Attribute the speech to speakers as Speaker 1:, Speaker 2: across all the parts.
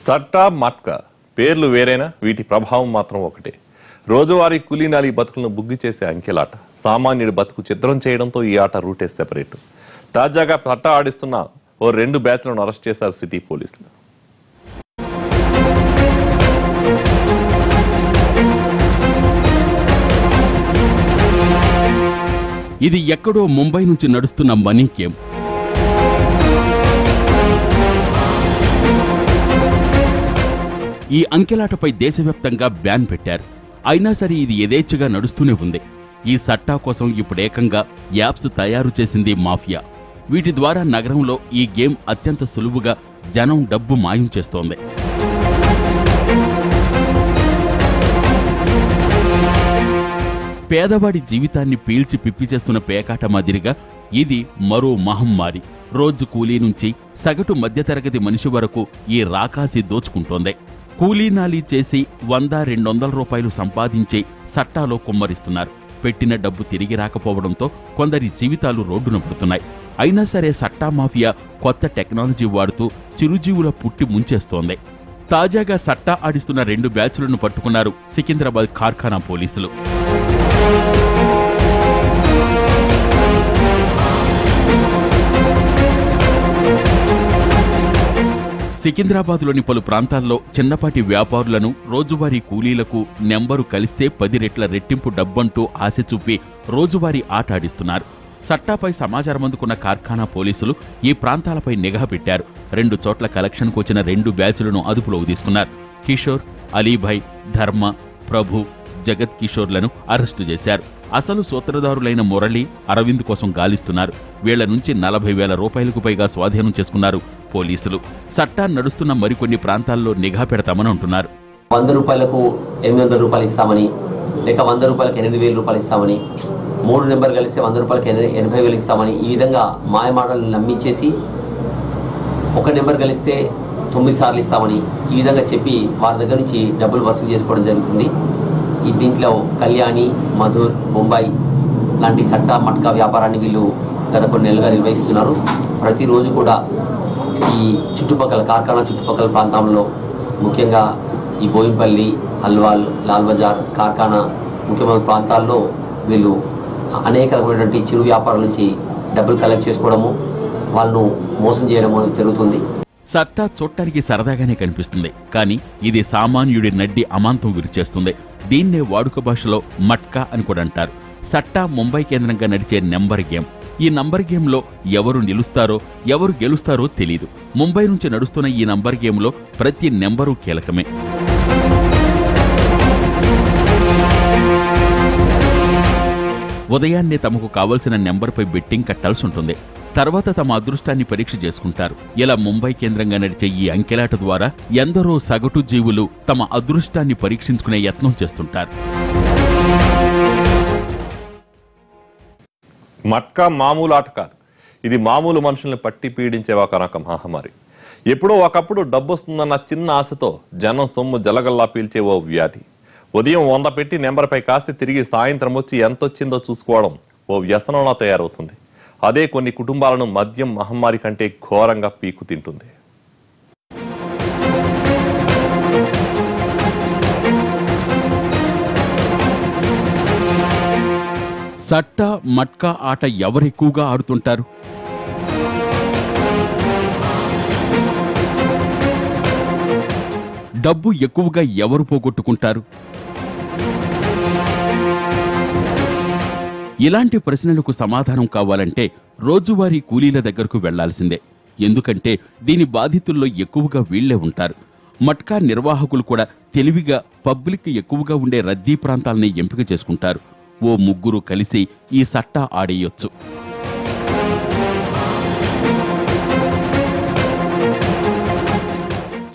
Speaker 1: సట్టా మట్కా. పేర్లు వేరైనా వీటి ప్రభావం మాత్రం ఒకటే. రోజువారీ కూలీనాలి బతుకులను బుగ్గి చేసే అంకెలాట. సామాన్యుడి బతుకు చిత్రం చేయడంతో ఈ ఆట రూటే సెపరేట్. తాజాగా సట్టా ఆడిస్తున్న ఓ రెండు బ్యాచ్లను అరెస్ట్ చేశారు సిటీ పోలీసులు.
Speaker 2: ఇది ఎక్కడో ముంబై నుంచి నడుస్తున్న మనీ క్యాంప్ ఈ అంకెలాటపై దేశవ్యాప్తంగా బ్యాన్ పెట్టారు. అయినా సరే ఇది యథేచ్ఛగా నడుస్తూనే ఉంది. ఈ సట్టా కోసం ఇప్పుడు ఏకంగా యాప్స్ తయారు చేసింది మాఫియా. వీటి ద్వారా నగరంలో ఈ గేమ్ అత్యంత సులువుగా జనం డబ్బు మాయం చేస్తోంది. పేదవాడి జీవితాన్ని పీల్చి పిప్పి చేస్తున్న పేకాట మాదిరిగా ఇది మరో మహమ్మారి. రోజు కూలీ నుంచి సగటు మధ్యతరగతి మనిషి వరకు ఈ రాకాసి దోచుకుంటోంది. కూలీనాలి చేసి వంద రెండొందల రూపాయలు సంపాదించి సట్టాలో కుమ్మరిస్తున్నారు. పెట్టిన డబ్బు తిరిగి రాకపోవడంతో కొందరి జీవితాలు రోడ్డున పడుతున్నాయి. అయినా సరే సట్టా మాఫియా కొత్త టెక్నాలజీ వాడుతూ చిరుజీవుల పుట్టి ముంచేస్తోంది. తాజాగా సట్టా ఆడిస్తున్న రెండు బ్యాచ్లను పట్టుకున్నారు సికింద్రాబాద్ కార్ఖానా పోలీసులు. సికింద్రాబాద్లోని పలు ప్రాంతాల్లో చిన్నపాటి వ్యాపారులను రోజువారీ కూలీలకు నెంబరు కలిస్తే పది రెట్ల రెట్టింపు డబ్బంటూ ఆశ చూపి రోజువారీ ఆట ఆడిస్తున్నారు. సట్టాపై సమాచారం అందుకున్న కార్ఖానా పోలీసులు ఈ ప్రాంతాలపై నిఘా పెట్టారు. రెండు చోట్ల కలెక్షన్కు వచ్చిన రెండు బ్యాచ్లను అదుపులోకి తీసుకున్నారు. కిషోర్ అలీభాయ్ ధర్మ ప్రభు జగత్ కిషోర్లను అరెస్టు చేశారు. అసలు సూత్రధారులైన మురళి అరవింద్ కోసం గాలిస్తున్నారు. వీళ్ళ నుంచి నలభై వేల రూపాయలకు పైగా స్వాధీనం చేసుకున్నారు. పోలీసులు. సట్టా నడుస్తున్న మరికొన్ని ప్రాంతాల్లో నిఘా పెడతామని అంటున్నారు.
Speaker 3: వంద రూపాయలకు ఎనిమిది వందల రూపాయలు ఇస్తామని లేక వంద రూపాయలకు ఎనిమిది వేల రూపాయలు ఇస్తామని మూడు నెంబర్ కలిస్తే వంద రూపాయలకి ఎనభై వేలు ఇస్తామని ఈ విధంగా మాయమాటలు నమ్మించేసి ఒక నెంబర్ కలిస్తే తొమ్మిది సార్లు ఇస్తామని ఈ విధంగా చెప్పి వారి దగ్గర నుంచి డబ్బులు వసూలు చేసుకోవడం జరుగుతుంది. ఈ దీంట్లో కళ్యాణి మధుర్ ముంబై లాంటి సట్టా మట్కా వ్యాపారాన్ని వీళ్ళు గత కొన్ని నెలలుగా నిర్వహిస్తున్నారు. ప్రతిరోజు కూడా ఈ చుట్టుపక్కల కార్ఖానా చుట్టుపక్కల ప్రాంతంలో ముఖ్యంగా ఈ బోయినపల్లి హల్వాల్ లాల్ బజార్ కార్ఖానా ముఖ్యమైన ప్రాంతాల్లో వీళ్ళు అనేక రకమైనటువంటి చిరు వ్యాపారాల నుంచి డబ్బులు కలెక్ట్ చేసుకోవడము వాళ్ళను మోసం చేయడము జరుగుతుంది.
Speaker 2: సత్తా చూడటానికి సరదాగానే కనిపిస్తుంది. కానీ ఇది సామాన్యుడి నడ్డి అమాంతం విరిచేస్తుంది దీన్నే వాడుక భాషలో మట్కా అని కూడా అంటారు. సట్టా ముంబై కేంద్రంగా నడిచే నెంబర్ గేమ్. ఈ నంబర్ గేమ్లో ఎవరు నిలుస్తారో ఎవరు గెలుస్తారో తెలీదు. ముంబై నుంచి నడుస్తున్న ఈ నంబర్ గేమ్లో ప్రతి నెంబరు కీలకమే. ఉదయాన్నే తమకు కావలసిన నెంబర్పై బెట్టింగ్ కట్టాల్సి ఉంటుంది. తర్వాత తమ అదృష్టాన్ని పరీక్ష చేసుకుంటారు. ఇలా ముంబై కేంద్రంగా నడిచే ఈ అంకెలాట ద్వారా ఎందరో సగటు జీవులు తమ అదృష్టాన్ని పరీక్షించుకునే యత్నం చేస్తుంటారు.
Speaker 1: మట్కా మామూలు ఆట కాదు. ఇది మామూలు మనుషుల్ని పట్టి పీడించే ఒక రకం మహమ్మారి. ఎప్పుడో ఒకప్పుడు డబ్బు వస్తుందన్న చిన్న ఆశతో జనం సొమ్ము జలగల్లా పీల్చే ఓ వ్యాధి. ఉదయం వంద పెట్టి నెంబర్పై కాస్త తిరిగి సాయంత్రం వచ్చి ఎంతొచ్చిందో చూసుకోవడం ఓ వ్యసనంలా తయారవుతుంది. అదే కొన్ని కుటుంబాలను మద్యం మహమ్మారి కంటే ఘోరంగా పీకు తింటుంది.
Speaker 2: సట్టా మట్కా ఆట ఎవరెక్కువగా ఆడుతుంటారు? డబ్బు ఎక్కువగా ఎవరు పోగొట్టుకుంటారు? ఇలాంటి ప్రశ్నలకు సమాధానం కావాలంటే రోజువారీ కూలీల దగ్గరకు వెళ్ళాల్సిందే. ఎందుకంటే దీని బాధితుల్లో ఎక్కువగా వీళ్ళే ఉంటారు. మట్కా నిర్వాహకులు కూడా తెలివిగా పబ్లిక్ ఎక్కువగా ఉండే రద్దీ ప్రాంతాలని ఎంపిక చేసుకుంటారు. ఓ ముగ్గురు కలిసి ఈ సట్టా ఆడేయొచ్చు.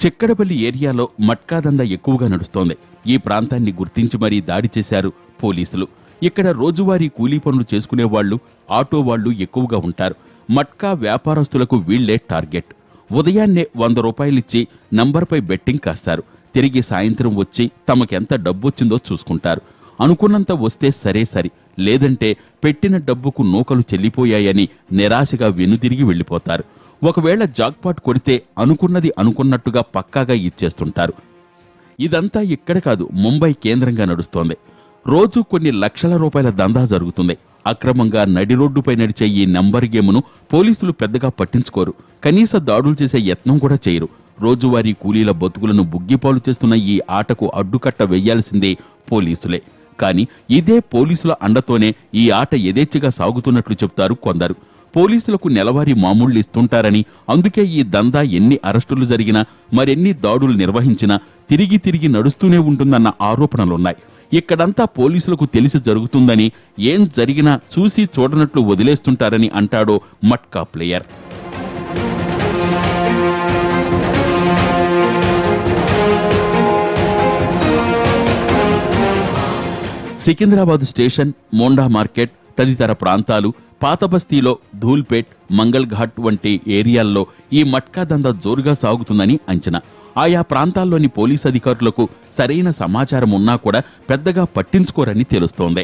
Speaker 2: చిక్కడపల్లి ఏరియాలో మట్కాదంద ఎక్కువగా నడుస్తోంది. ఈ ప్రాంతాన్ని గుర్తించి మరీ దాడి చేశారు పోలీసులు. ఇక్కడ రోజువారీ కూలీ పనులు చేసుకునే వాళ్ళు ఆటో వాళ్ళు ఎక్కువగా ఉంటారు. మట్కా వ్యాపారస్తులకు వీళ్ళే టార్గెట్. ఉదయాన్నే వంద రూపాయలిచ్చి నంబర్పై బెట్టింగ్ కాస్తారు. తిరిగి సాయంత్రం వచ్చి తమకెంత డబ్బొచ్చిందో చూసుకుంటారు. అనుకున్నంత వస్తే సరే సరి. లేదంటే పెట్టిన డబ్బుకు నూకలు చెల్లిపోయాయని నిరాశగా వెనుతిరిగి వెళ్ళిపోతారు. ఒకవేళ జాక్పాట్ కొడితే అనుకున్నది అనుకున్నట్టుగా పక్కాగా ఇచ్చేస్తుంటారు. ఇదంతా ఇక్కడ కాదు ముంబై కేంద్రంగా నడుస్తోంది. రోజు కొన్ని లక్షల రూపాయల దందా జరుగుతుంది. అక్రమంగా నడి రోడ్డుపై నడిచే ఈ నెంబర్ గేమును పోలీసులు పెద్దగా పట్టించుకోరు. కనీస దాడులు చేసే యత్నం కూడా చేయరు. రోజువారీ కూలీల బతుకులను బుగ్గిపాలు చేస్తున్న ఈ ఆటకు అడ్డుకట్ట వెయ్యాల్సిందే పోలీసులే. కానీ ఇదే పోలీసుల అండతోనే ఈ ఆట యథేచ్ఛగా సాగుతున్నట్లు చెప్తారు కొందరు. పోలీసులకు నెలవారీ మామూళ్ళు ఇస్తుంటారని అందుకే ఈ దందా ఎన్ని అరెస్టులు జరిగినా మరెన్ని దాడులు నిర్వహించినా తిరిగి తిరిగి నడుస్తూనే ఉంటుందన్న ఆరోపణలున్నాయి. ఇక్కడంతా పోలీసులకు తెలిసి జరుగుతుందని ఏం జరిగినా చూసి చూడనట్లు వదిలేస్తుంటారని అంటాడో matka player. Secunderabad station Monda market తదితర ప్రాంతాలు పాతబస్తీలో ధూల్పేట్ మంగళ్ఘాట్ వంటి ఏరియాల్లో ఈ మట్కా దందా జోరుగా సాగుతుందని అంచనా. ఆయా ప్రాంతాల్లోని పోలీస్ అధికారులకు సరైన సమాచారం ఉన్నా కూడా పెద్దగా పట్టించుకోరని తెలుస్తోంది.